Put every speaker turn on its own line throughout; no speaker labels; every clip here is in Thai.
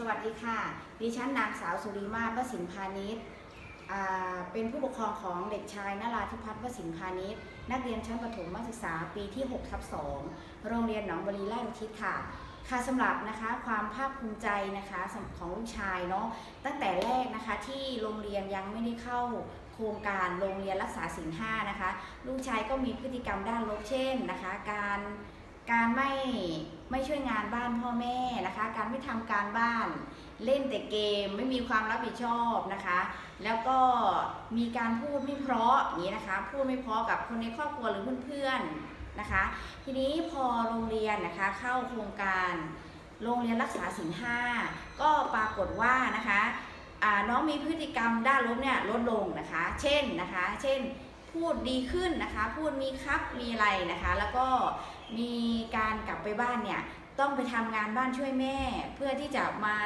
สวัสดีค่ะ ดิฉันนางสาวสุริมาศวสินพาณิชย์เป็นผู้ปกครองของเด็กชายนราธิพัฒน์วสินพาณิชย์ นักเรียนชั้นประถมศึกษาปีที่6ทับ2โรงเรียนหนองบรีราชอุทิศค่ะ ค่ะสำหรับนะคะความภาคภูมิใจนะคะของลูกชายเนาะตั้งแต่แรกนะคะที่โรงเรียนยังไม่ได้เข้าโครงการโรงเรียนรักษาศีลห้านะคะ ลูกชายก็มีพฤติกรรมด้านลบเช่นนะคะ การ การไม่ไม่ช่วยงานบ้านพ่อแม่นะคะ การไม่ทำการบ้านเล่นแต่เกมไม่มีความรับผิดชอบนะคะ แล้วก็มีการพูดไม่เพราะอย่างนี้นะคะ พูดไม่เพราะกับคนในครอบครัวหรือเพื่อนๆนะคะ ทีนี้พอโรงเรียนนะคะเข้าโครงการโรงเรียนรักษาศีลห้าก็ปรากฏว่านะคะน้องมีพฤติกรรมด้านลบเนี่ยลดลงนะคะ เช่นนะคะ เช่น พูดดีขึ้นนะคะ พูดมีครับมีอะไรนะคะ แล้วก็มีการกลับไปบ้านเนี่ยต้องไปทำงานบ้านช่วยแม่ เพื่อที่จะมา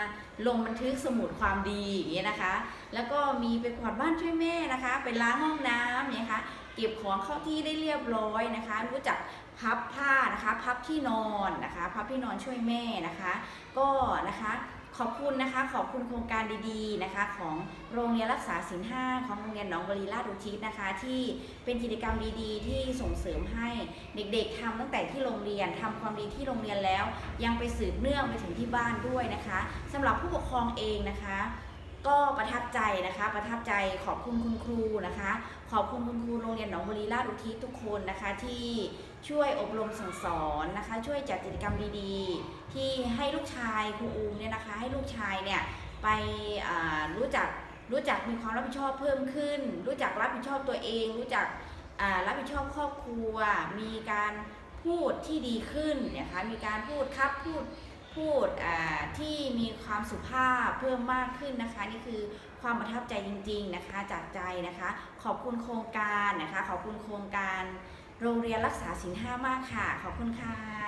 ลงบันทึกสมุดความดีอย่างเงี้ยนะคะ แล้วก็มีไปกวาดบ้านช่วยแม่นะคะไปล้างห้องน้ำเนี่ยคะเก็บของเข้าที่ได้เรียบร้อยนะคะ รู้จักพับผ้านะคะ พับที่นอนนะคะ พับที่นอนช่วยแม่นะคะ ก็นะคะ ขอบคุณนะคะ ขอบคุณโครงการดีๆนะคะ ของโรงเรียนรักษาศีลห้าของโรงเรียนหนองบรีราชอุทิศนะคะ ที่เป็นกิจกรรมดีๆ ที่ส่งเสริมให้เด็ก ๆทำตั้งแต่ที่โรงเรียนทำความดีที่โรงเรียนแล้ว ยังไปสืบเนื่องไปถึงที่บ้านด้วยนะคะสำหรับผู้ปกครองเองนะคะ ก็ประทับใจนะคะ ประทับใจขอบคุณคุณครูนะคะ ขอบคุณคุณครูโรงเรียนหนองบุรีราชอุทิศทุกคนนะคะ ที่ช่วยอบรมสั่งสอนนะคะ ช่วยจัดกิจกรรมดีๆ ที่ให้ลูกชายครูอูมเนี่ยนะคะ ให้ลูกชายเนี่ยไปรู้จักรู้จักมีความรับผิดชอบเพิ่มขึ้น รู้จักรับผิดชอบตัวเอง รู้จักรับผิดชอบครอบครัว มีการพูดที่ดีขึ้นนะคะ มีการพูดครับพูด พูดที่มีความสุภาพเพิ่มมากขึ้นนะคะ นี่คือความประทับใจจริง ๆนะคะ จากใจนะคะ ขอบคุณโครงการนะคะ ขอบคุณโครงการโรงเรียนรักษาศิลห้ามากค่ะ ขอบคุณค่ะ